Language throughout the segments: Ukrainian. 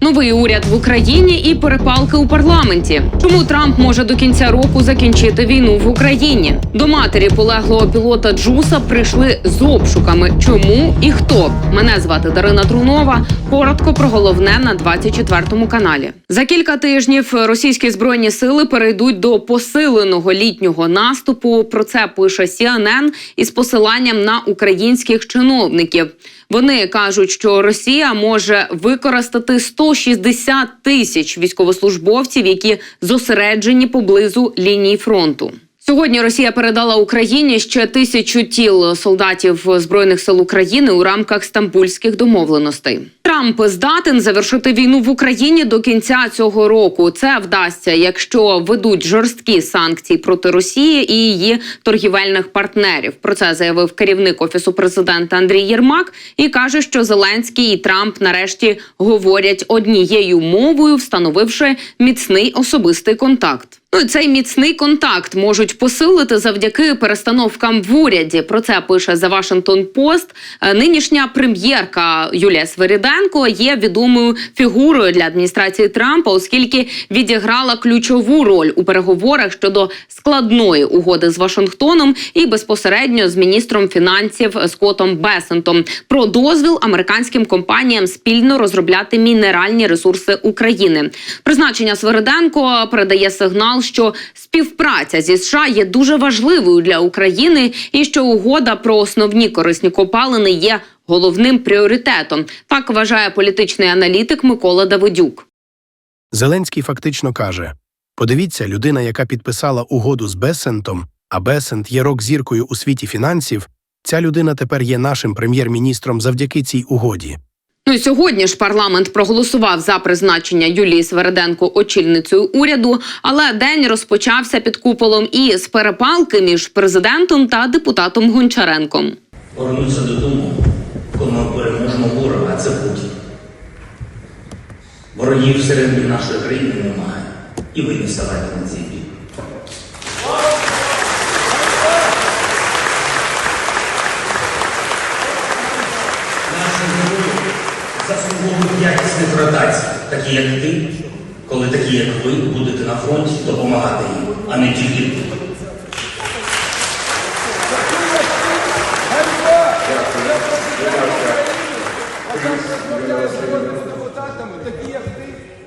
Новий уряд в Україні і перепалки у парламенті. Чому Трамп може до кінця року закінчити війну в Україні? До матері полеглого пілота Джуса прийшли з обшуками. Чому і хто? Мене звати Дарина Трунова. Коротко про головне на 24 каналі. За кілька тижнів російські збройні сили перейдуть до посиленого літнього наступу. Про це пише CNN із посиланням на українських чиновників. Вони кажуть, що Росія може використати 160 тисяч військовослужбовців, які зосереджені поблизу лінії фронту. Сьогодні Росія передала Україні ще тисячу тіл солдатів збройних сил України у рамках стамбульських домовленостей. Трамп здатен завершити війну в Україні до кінця цього року. Це вдасться, якщо ведуть жорсткі санкції проти Росії і її торгівельних партнерів. Про це заявив керівник офісу президента Андрій Єрмак і каже, що Зеленський і Трамп нарешті говорять однією мовою, встановивши міцний особистий контакт. Ну цей міцний контакт можуть посилити завдяки перестановкам в уряді. Про це пише Washington Post. Е, Нинішня прем'єрка Юлія Свириденко є відомою фігурою для адміністрації Трампа, оскільки відіграла ключову роль у переговорах щодо складної угоди з Вашингтоном і безпосередньо з міністром фінансів Скоттом Бесентом про дозвіл американським компаніям спільно розробляти мінеральні ресурси України. Призначення Свириденко передає сигнал, що співпраця зі США є дуже важливою для України, і що угода про основні корисні копалини є головним пріоритетом. Так вважає політичний аналітик Микола Давидюк. Зеленський фактично каже: подивіться, людина, яка підписала угоду з Бесентом, а Бесент є рок-зіркою у світі фінансів. Ця людина тепер є нашим прем'єр-міністром завдяки цій угоді. Ну і сьогодні ж парламент проголосував за призначення Юлії Свериденко очільницею уряду, але день розпочався під куполом і з перепалки між президентом та депутатом Гончаренком. повернуться додому, коли ми переможемо ворога, це Путін. Ворогів всередині нашої країни немає. І ви не ставайте на цей заслуговують якісних такі як ти, коли такі, як ви, будете на фронті допомагати їм, а не тільки такі як ти.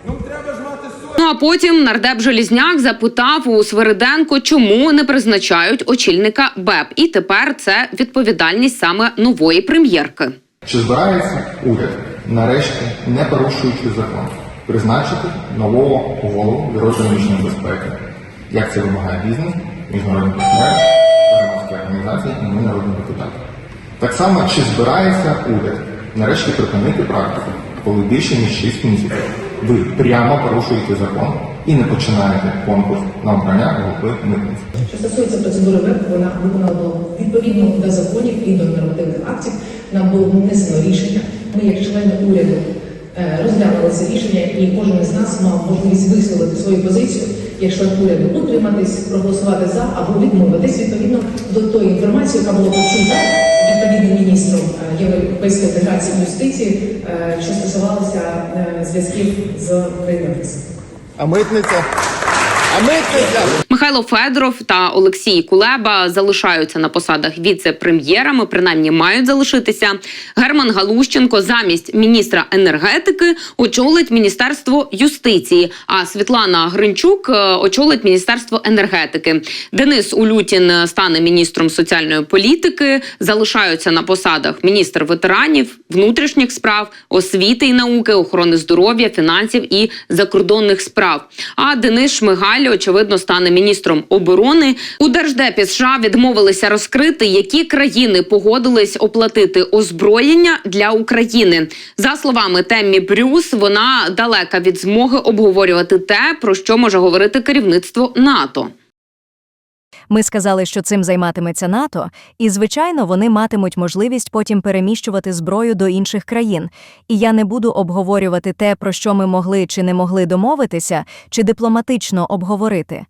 Ну треба ж мати совість. А потім нардеп Желізняк запитав у Свериденко, чому не призначають очільника БЕП. І тепер це відповідальність саме нової прем'єрки. Чи збирається уряд, нарешті, не порушуючи закон, призначити нового голову Бюро економічної безпеки, як це вимагає бізнес, міжнародні партнери, громадські організації і ми народні депутати? Так само, чи збирається уряд нарешті припинити практику, коли більше ніж 6 місяців ви прямо порушуєте закон і не починаєте конкурс на обрання голови митниці? Що стосується процедури ВЕП, вона виконана була відповідно до законів і до нормативних актів. Нам було внесено рішення. Ми, як члени уряду, е, розглянули це рішення, і кожен із нас мав можливість висловити свою позицію, якщо уряду утриматись, проголосувати за або відмовитись відповідно до тої інформації, яка була почута відповідним міністром е, європейської інтеграції юстиції, е, що стосувалося зв'язків з країною. А митниця? А митниця? Михайло Федоров та Олексій Кулеба залишаються на посадах віце-прем'єрами, принаймні мають залишитися. Герман Галущенко замість міністра енергетики очолить міністерство юстиції. А Світлана Гринчук е, очолить міністерство енергетики. Денис Улютін стане міністром соціальної політики. Залишаються на посадах міністр ветеранів, внутрішніх справ, освіти і науки, охорони здоров'я, фінансів і закордонних справ. А Денис Шмигаль, очевидно, стане міністром оборони. У держдепі США відмовилися розкрити, які країни погодились оплатити озброєння для України. За словами Теммі Брюс, вона далека від змоги обговорювати те, про що може говорити керівництво НАТО. Ми сказали, що цим займатиметься НАТО, і звичайно, вони матимуть можливість потім переміщувати зброю до інших країн. І я не буду обговорювати те, про що ми могли чи не могли домовитися, чи дипломатично обговорити.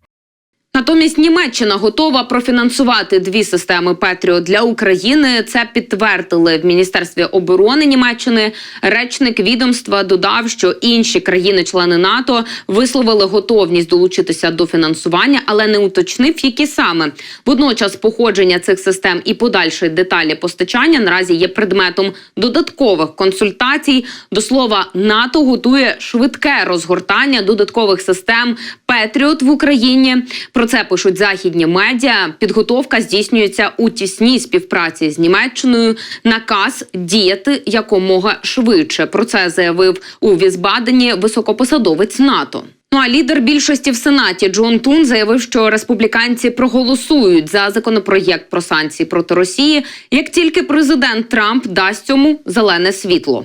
Натомість Німеччина готова профінансувати дві системи Петріо для України. Це підтвердили в міністерстві оборони Німеччини. Речник відомства додав, що інші країни-члени НАТО висловили готовність долучитися до фінансування, але не уточнив, які саме. Водночас походження цих систем і подальші деталі постачання наразі є предметом додаткових консультацій. До слова, НАТО готує швидке розгортання додаткових систем Петріот в Україні. Про це пишуть західні медіа. Підготовка здійснюється у тісній співпраці з Німеччиною. Наказ діяти якомога швидше. Про це заявив у Візбадені високопосадовець НАТО. Ну а лідер більшості в сенаті Джон Тун заявив, що республіканці проголосують за законопроєкт про санкції проти Росії, як тільки президент Трамп дасть цьому зелене світло.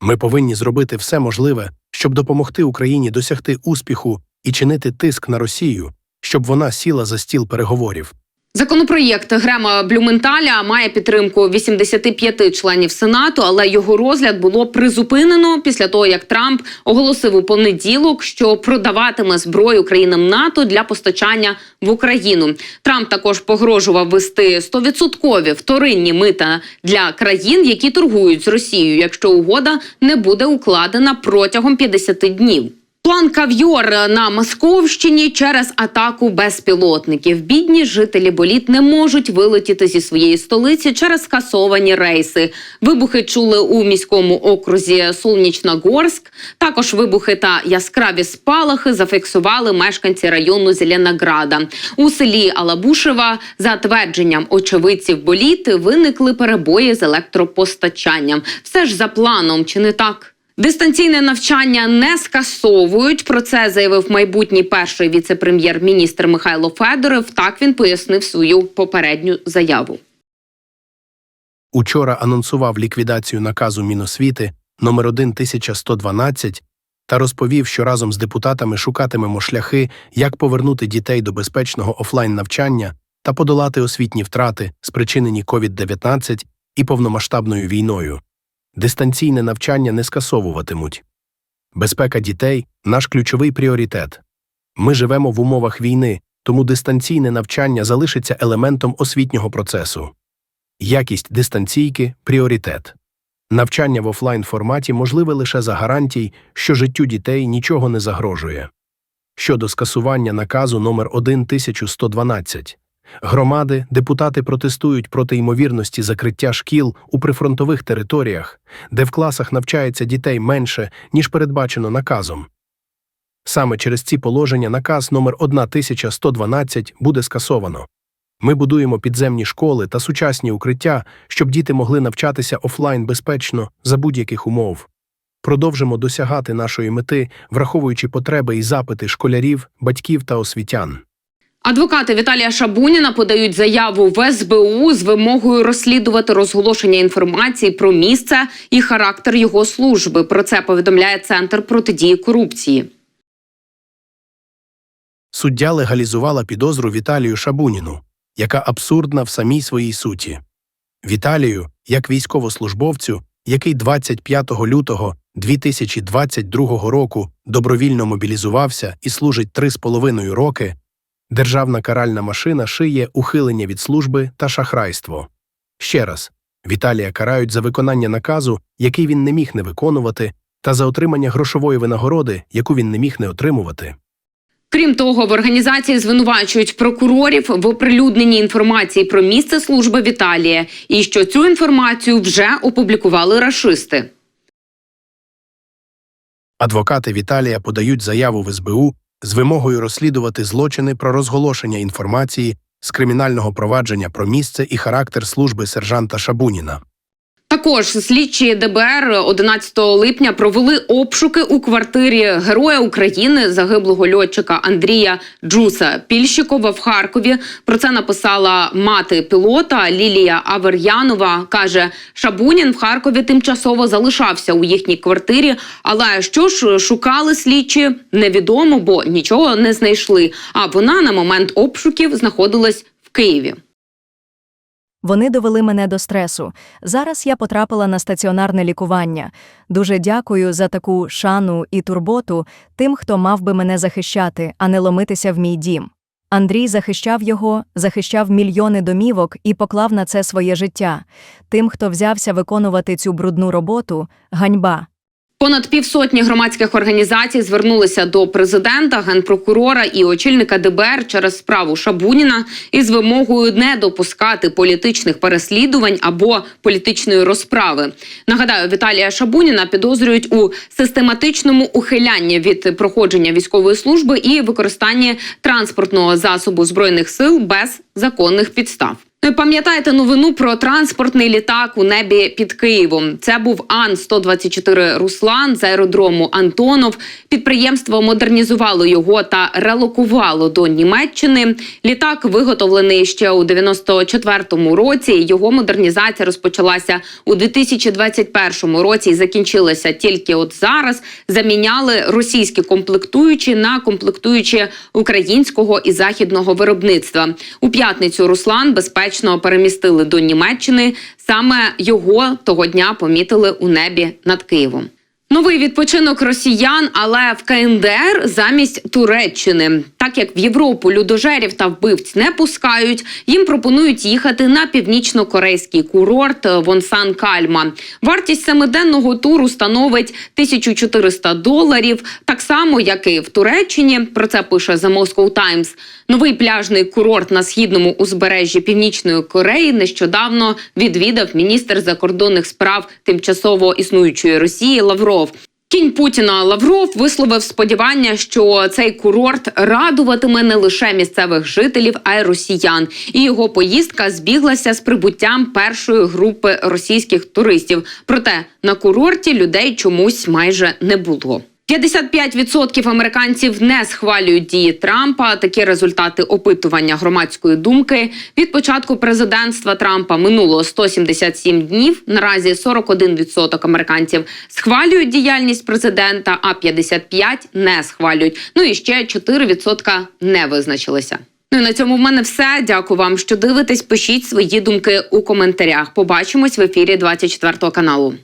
Ми повинні зробити все можливе, щоб допомогти Україні досягти успіху і чинити тиск на Росію, щоб вона сіла за стіл переговорів. Законопроєкт Грема Блюменталя має підтримку 85 членів Сенату, але його розгляд було призупинено після того, як Трамп оголосив у понеділок, що продаватиме зброю країнам НАТО для постачання в Україну. Трамп також погрожував ввести 100% вторинні мита для країн, які торгують з Росією, якщо угода не буде укладена протягом 50 днів. План кав'йор на Московщині через атаку безпілотників. Бідні жителі боліт не можуть вилетіти зі своєї столиці через скасовані рейси. Вибухи чули у міському окрузі Солнічногорськ. Також вибухи та яскраві спалахи зафіксували мешканці району Зеленограда. У селі Алабушева, за твердженням очевидців боліти, виникли перебої з електропостачанням. Все ж за планом, чи не так? Дистанційне навчання не скасовують. Про це заявив майбутній перший віце-прем'єр-міністр Михайло Федоров. Так він пояснив свою попередню заяву. Учора анонсував ліквідацію наказу Міносвіти номер 1112 та розповів, що разом з депутатами шукатимемо шляхи, як повернути дітей до безпечного офлайн навчання та подолати освітні втрати, спричинені COVID-19 і повномасштабною війною. Дистанційне навчання не скасовуватимуть. Безпека дітей наш ключовий пріоритет. Ми живемо в умовах війни, тому дистанційне навчання залишиться елементом освітнього процесу. Якість дистанційки пріоритет. Навчання в офлайн форматі можливе лише за гарантій, що життю дітей нічого не загрожує. Щодо скасування наказу номер 1112 Громади, депутати протестують проти ймовірності закриття шкіл у прифронтових територіях, де в класах навчається дітей менше, ніж передбачено наказом. Саме через ці положення наказ номер 1112 буде скасовано. Ми будуємо підземні школи та сучасні укриття, щоб діти могли навчатися офлайн безпечно за будь-яких умов. Продовжимо досягати нашої мети, враховуючи потреби і запити школярів, батьків та освітян. Адвокати Віталія Шабуніна подають заяву в СБУ з вимогою розслідувати розголошення інформації про місце і характер його служби. Про це повідомляє Центр протидії корупції. Суддя легалізувала підозру Віталію Шабуніну, яка абсурдна в самій своїй суті. Віталію, як військовослужбовцю, який 25 лютого 2022 року добровільно мобілізувався і служить 3,5 роки, державна каральна машина шиє ухилення від служби та шахрайство. Ще раз, Віталія карають за виконання наказу, який він не міг не виконувати, та за отримання грошової винагороди, яку він не міг не отримувати. Крім того, в організації звинувачують прокурорів в оприлюдненні інформації про місце служби Віталія і що цю інформацію вже опублікували рашисти. Адвокати Віталія подають заяву в СБУ з вимогою розслідувати злочини про розголошення інформації з кримінального провадження про місце і характер служби сержанта Шабуніна. Також слідчі ДБР 11 липня провели обшуки у квартирі Героя України загиблого льотчика Андрія Джуса Пільщикова в Харкові. Про це написала мати пілота Лілія Авер'янова. каже, Шабунін в Харкові тимчасово залишався у їхній квартирі. Але що ж шукали слідчі, невідомо, бо нічого не знайшли. А вона на момент обшуків знаходилась в Києві. Вони довели мене до стресу. Зараз я потрапила на стаціонарне лікування. Дуже дякую за таку шану і турботу тим, хто мав би мене захищати, а не ломитися в мій дім. Андрій захищав його, захищав мільйони домівок і поклав на це своє життя. Тим, хто взявся виконувати цю брудну роботу, ганьба. Понад півсотні громадських організацій звернулися до президента, генпрокурора і очільника ДБР через справу Шабуніна із вимогою не допускати політичних переслідувань або політичної розправи. Нагадаю, Віталія Шабуніна підозрюють у систематичному ухилянні від проходження військової служби і використанні транспортного засобу збройних сил без законних підстав. Ви пам'ятаєте новину про транспортний літак у небі під Києвом? Це був Ан 124 Руслан з аеродрому Антонов. Підприємство модернізувало його та релокувало до Німеччини. Літак виготовлений ще у 94-му році. Його модернізація розпочалася у 2021 році і закінчилася тільки от зараз. Заміняли російські комплектуючі на комплектуючі українського і західного виробництва. У п'ятницю Руслан безпечно перемістили до Німеччини. Саме його того дня помітили у небі над Києвом. Новий відпочинок росіян, але в КНДР замість Туреччини. Так як в Європу людожерів та вбивць не пускають, їм пропонують їхати на північно-корейський курорт Вонсан Кальма. Вартість семиденного туру становить 1400 доларів, так само як і в Туреччині. Про це пише The Moscow Times. Новий пляжний курорт на східному узбережжі Північної Кореї нещодавно відвідав міністр закордонних справ тимчасово існуючої Росії Лавров. Кінь Путіна Лавров висловив сподівання, що цей курорт радуватиме не лише місцевих жителів, а й росіян. І його поїздка збіглася з прибуттям першої групи російських туристів. Проте на курорті людей чомусь майже не було. 55% американців не схвалюють дії Трампа. Такі результати опитування громадської думки від початку президентства Трампа минуло 177 днів. Наразі 41% американців схвалюють діяльність президента, а 55% не схвалюють. Ну і ще 4% не визначилися. Ну і на цьому в мене все. Дякую вам, що дивитесь. Пишіть свої думки у коментарях. Побачимось в ефірі 24 каналу.